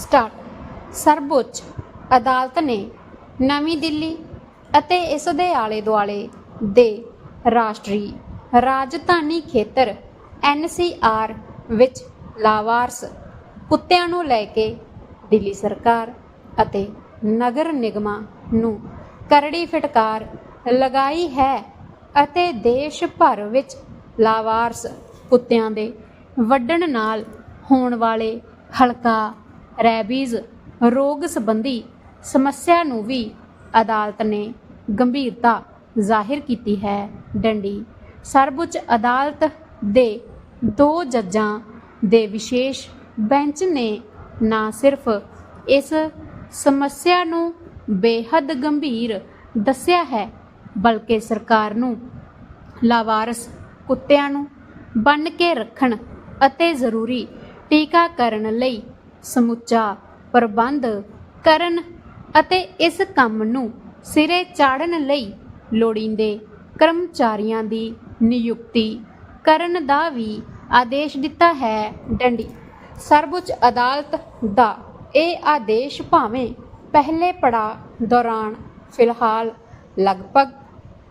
Start. ਸਰਵਉੱਚ ਅਦਾਲਤ ਨੇ ਨਵੀਂ ਦਿੱਲੀ ਅਤੇ ਇਸ ਦੇ ਆਲੇ ਦੁਆਲੇ ਦੇ ਰਾਸ਼ਟਰੀ ਰਾਜਧਾਨੀ ਖੇਤਰ ਐਨਸੀਆਰ ਵਿੱਚ ਲਾਵਾਰਸ ਕੁੱਤਿਆਂ ਨੂੰ ਲੈ ਕੇ ਦਿੱਲੀ ਸਰਕਾਰ ਅਤੇ ਨਗਰ ਨਿਗਮਾਂ ਨੂੰ ਕਰੜੀ ਫਟਕਾਰ ਲਗਾਈ ਹੈ ਅਤੇ ਦੇਸ਼ ਭਰ ਵਿੱਚ ਲਾਵਾਰਸ ਕੁੱਤਿਆਂ ਦੇ ਵੱਢਣ ਨਾਲ ਹੋਣ ਵਾਲੇ ਹਲਕਾ ਰੈਬੀਜ਼ ਰੋਗ ਸੰਬੰਧੀ ਸਮੱਸਿਆ ਨੂੰ ਵੀ ਅਦਾਲਤ ਨੇ ਗੰਭੀਰਤਾ ਜ਼ਾਹਿਰ ਕੀਤੀ ਹੈ। ਡੰਡੀ, ਸਰਵਉੱਚ ਅਦਾਲਤ ਦੇ ਦੋ ਜੱਜਾਂ ਦੇ ਵਿਸ਼ੇਸ਼ ਬੈਂਚ ਨੇ ਨਾ ਸਿਰਫ ਇਸ ਸਮੱਸਿਆ ਨੂੰ ਬੇਹੱਦ ਗੰਭੀਰ ਦੱਸਿਆ ਹੈ, ਬਲਕਿ ਸਰਕਾਰ ਨੂੰ ਲਾਵਾਰਸ ਕੁੱਤਿਆਂ ਨੂੰ ਬੰਨ ਕੇ ਰੱਖਣ ਅਤੇ ਜ਼ਰੂਰੀ ਟੀਕਾਕਰਨ ਲਈ ਸਮੁੱਚਾ ਪ੍ਰਬੰਧ ਕਰਨ ਅਤੇ ਇਸ ਕੰਮ ਨੂੰ ਸਿਰੇ ਚਾੜਨ ਲਈ ਲੋੜੀਂਦੇ ਕਰਮਚਾਰੀਆਂ ਦੀ ਨਿਯੁਕਤੀ ਕਰਨ ਦਾ ਵੀ ਆਦੇਸ਼ ਦਿੱਤਾ ਹੈ ਡੰਡੀ। ਸਰਵਉੱਚ ਅਦਾਲਤ ਦਾ ਇਹ ਆਦੇਸ਼ ਭਾਵੇਂ ਪਹਿਲੇ ਪੜਾਅ ਦੌਰਾਨ ਫਿਲਹਾਲ ਲਗਭਗ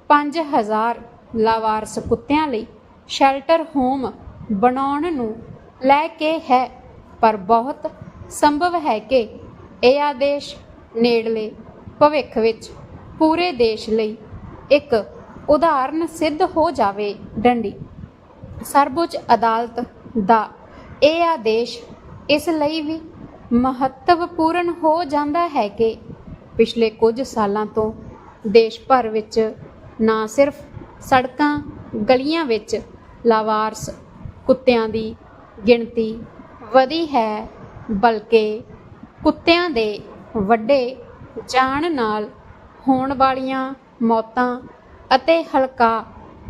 5000 ਲਾਵਾਰਸ ਕੁੱਤਿਆਂ ਲਈ ਸ਼ੈਲਟਰ ਹੋਮ ਬਣਾਉਣ ਨੂੰ ਲੈ ਕੇ ਹੈ। ਪਰ ਬਹੁਤ ਸੰਭਵ ਹੈ ਕਿ ਇਹ ਆਦੇਸ਼ ਨੇੜਲੇ ਭਵਿੱਖ ਵਿੱਚ ਪੂਰੇ ਦੇਸ਼ ਲਈ ਇੱਕ ਉਦਾਹਰਨ ਸਿੱਧ ਹੋ ਜਾਵੇ ਡੰਡੀ। ਸਰਵਉੱਚ ਅਦਾਲਤ ਦਾ ਇਹ ਆਦੇਸ਼ ਇਸ ਲਈ ਵੀ ਮਹੱਤਵਪੂਰਨ ਹੋ ਜਾਂਦਾ ਹੈ ਕਿ ਪਿਛਲੇ ਕੁਝ ਸਾਲਾਂ ਤੋਂ ਦੇਸ਼ ਭਰ ਵਿੱਚ ਨਾ ਸਿਰਫ ਸੜਕਾਂ, ਗਲੀਆਂ ਵਿੱਚ ਲਾਵਾਰਸ ਕੁੱਤਿਆਂ ਦੀ ਗਿਣਤੀ ਵਧੀ ਹੈ, ਬਲਕਿ ਕੁੱਤਿਆਂ ਦੇ ਵੱਡੇ ਜਾਣ ਨਾਲ ਹੋਣ ਵਾਲੀਆਂ ਮੌਤਾਂ ਅਤੇ ਹਲਕਾ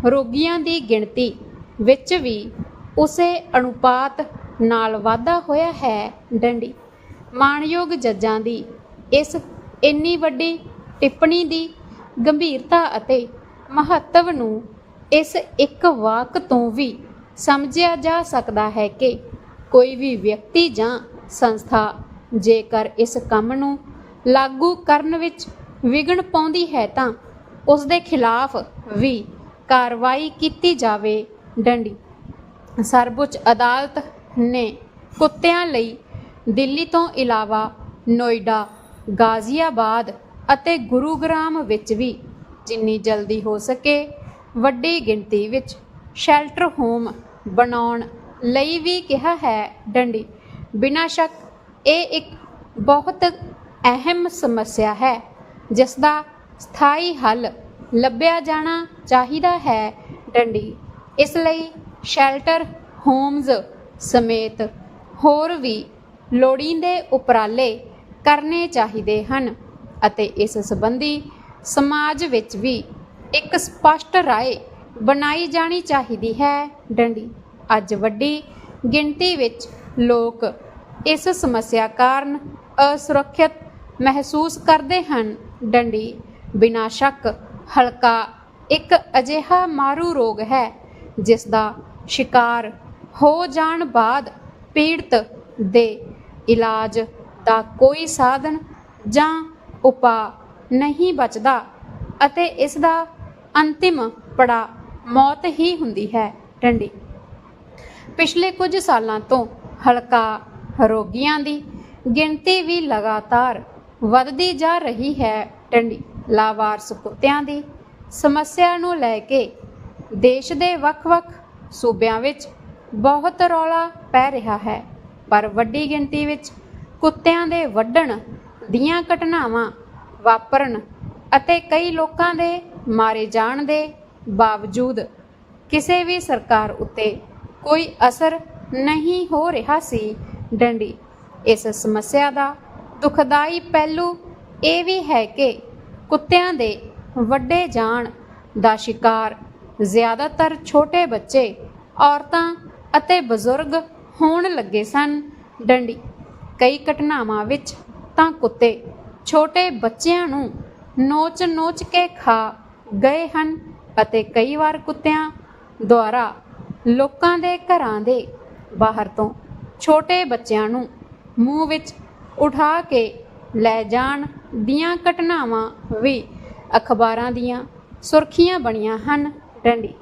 ਰੋਗੀਆਂ ਦੀ ਗਿਣਤੀ ਵਿੱਚ ਵੀ ਉਸੇ ਅਨੁਪਾਤ ਨਾਲ ਵਾਧਾ ਹੋਇਆ ਹੈ ਡੰਡੀ। ਮਾਣਯੋਗ ਜੱਜਾਂ ਦੀ ਇਸ ਇੰਨੀ ਵੱਡੀ ਟਿੱਪਣੀ ਦੀ ਗੰਭੀਰਤਾ ਅਤੇ ਮਹੱਤਵ ਨੂੰ ਇਸ ਇੱਕ ਵਾਕ ਤੋਂ ਵੀ ਸਮਝਿਆ ਜਾ ਸਕਦਾ ਹੈ ਕਿ ਕੋਈ ਵੀ ਵਿਅਕਤੀ ਜਾਂ ਸੰਸਥਾ ਜੇਕਰ ਇਸ ਕੰਮ ਨੂੰ ਲਾਗੂ ਕਰਨ ਵਿੱਚ ਵਿਘਨ ਪਾਉਂਦੀ ਹੈ ਤਾਂ ਉਸ ਦੇ ਖਿਲਾਫ ਵੀ ਕਾਰਵਾਈ ਕੀਤੀ ਜਾਵੇ। ਡੰਡੀ, ਸਰਵਉੱਚ ਅਦਾਲਤ ਨੇ ਕੁੱਤਿਆਂ ਲਈ ਦਿੱਲੀ ਤੋਂ ਇਲਾਵਾ ਨੋਇਡਾ, ਗਾਜ਼ੀਆਬਾਦ ਅਤੇ ਗੁਰੂਗ੍ਰਾਮ ਵਿੱਚ ਵੀ ਜਿੰਨੀ ਜਲਦੀ ਹੋ ਸਕੇ ਵੱਡੀ ਗਿਣਤੀ ਵਿੱਚ ਸ਼ੈਲਟਰ ਹੋਮ ਬਣਾਉਣ ਲਈ ਵੀ ਕਿਹਾ ਹੈ ਡੰਡੀ। ਬਿਨਾਂ ਸ਼ੱਕ, ਇਹ ਇੱਕ ਬਹੁਤ ਅਹਿਮ ਸਮੱਸਿਆ ਹੈ ਜਿਸ ਦਾ ਸਥਾਈ ਹੱਲ ਲੱਭਿਆ ਜਾਣਾ ਚਾਹੀਦਾ ਹੈ ਡੰਡੀ। ਇਸ ਲਈ ਸ਼ੈਲਟਰ ਹੋਮਜ਼ ਸਮੇਤ ਹੋਰ ਵੀ ਲੋੜੀਂਦੇ ਉਪਰਾਲੇ ਕਰਨੇ ਚਾਹੀਦੇ ਹਨ ਅਤੇ ਇਸ ਸੰਬੰਧੀ ਸਮਾਜ ਵਿੱਚ ਵੀ ਇੱਕ ਸਪਸ਼ਟ ਰਾਏ ਬਣਾਈ ਜਾਣੀ ਚਾਹੀਦੀ ਹੈ ਡੰਡੀ। ਅੱਜ ਵੱਡੀ ਗਿਣਤੀ ਵਿੱਚ ਲੋਕ ਇਸ ਸਮੱਸਿਆ ਕਾਰਨ ਅਸੁਰੱਖਿਅਤ ਮਹਿਸੂਸ ਕਰਦੇ ਹਨ। ਡੰਡੀ, ਬਿਨਾਂ ਸ਼ੱਕ ਹਲਕਾ ਇੱਕ ਅਜਿਹਾ ਮਾਰੂ ਰੋਗ ਹੈ, ਜਿਸ ਦਾ ਸ਼ਿਕਾਰ ਹੋ ਜਾਣ ਬਾਅਦ ਪੀੜਤ ਦੇ ਇਲਾਜ ਦਾ ਕੋਈ ਸਾਧਨ ਜਾਂ ਉਪਾਅ ਨਹੀਂ ਬਚਦਾ ਅਤੇ ਇਸ ਦਾ ਅੰਤਿਮ ਪੜਾ ਮੌਤ ਹੀ ਹੁੰਦੀ ਹੈ। ਡੰਡੀ ਪਿਛਲੇ ਕੁਝ ਸਾਲਾਂ ਤੋਂ ਹਲਕਾ ਰੋਗੀਆਂ ਦੀ ਗਿਣਤੀ ਵੀ ਲਗਾਤਾਰ ਵੱਧਦੀ ਜਾ ਰਹੀ ਹੈ। ਡੰਡੀ ਲਾਵਾਰਸ ਕੁੱਤਿਆਂ ਦੀ ਸਮੱਸਿਆ ਨੂੰ ਲੈ ਕੇ ਦੇਸ਼ ਦੇ ਵੱਖ-ਵੱਖ ਸੂਬਿਆਂ ਵਿੱਚ ਬਹੁਤ ਰੌਲਾ ਪੈ ਰਿਹਾ ਹੈ। ਪਰ ਵੱਡੀ ਗਿਣਤੀ ਵਿੱਚ ਕੁੱਤਿਆਂ ਦੇ ਵੱਢਣ ਦੀਆਂ ਘਟਨਾਵਾਂ ਵਾਪਰਨ ਅਤੇ ਕਈ ਲੋਕਾਂ ਦੇ ਮਾਰੇ ਜਾਣ ਦੇ ਬਾਵਜੂਦ ਕਿਸੇ ਵੀ ਸਰਕਾਰ ਉੱਤੇ ਕੋਈ ਅਸਰ ਨਹੀਂ ਹੋ ਰਿਹਾ ਸੀ ਡੰਡੀ। ਇਸ ਸਮੱਸਿਆ ਦਾ ਦੁਖਦਾਈ ਪਹਿਲੂ ਇਹ ਵੀ ਹੈ ਕਿ ਕੁੱਤਿਆਂ ਦੇ ਵੱਡੇ ਜਾਣ ਦਾ ਸ਼ਿਕਾਰ ਜ਼ਿਆਦਾਤਰ ਛੋਟੇ ਬੱਚੇ, ਔਰਤਾਂ ਅਤੇ ਬਜ਼ੁਰਗ ਹੋਣ ਲੱਗੇ ਸਨ ਡੰਡੀ। ਕਈ ਘਟਨਾਵਾਂ ਵਿੱਚ ਤਾਂ ਕੁੱਤੇ ਛੋਟੇ ਬੱਚਿਆਂ ਨੂੰ ਨੋਚ-ਨੋਚ ਕੇ ਖਾ ਗਏ ਹਨ ਅਤੇ ਕਈ ਵਾਰ ਕੁੱਤਿਆਂ ਦੁਆਰਾ ਲੋਕਾਂ ਦੇ ਘਰਾਂ ਦੇ ਬਾਹਰ ਤੋਂ ਛੋਟੇ ਬੱਚਿਆਂ ਨੂੰ ਮੂੰਹ ਵਿੱਚ ਉਠਾ ਕੇ ਲੈ ਜਾਣ ਦੀਆਂ ਘਟਨਾਵਾਂ ਵੀ ਅਖਬਾਰਾਂ ਦੀਆਂ ਸੁਰਖੀਆਂ ਬਣੀਆਂ ਹਨ। ਡੰਡੀ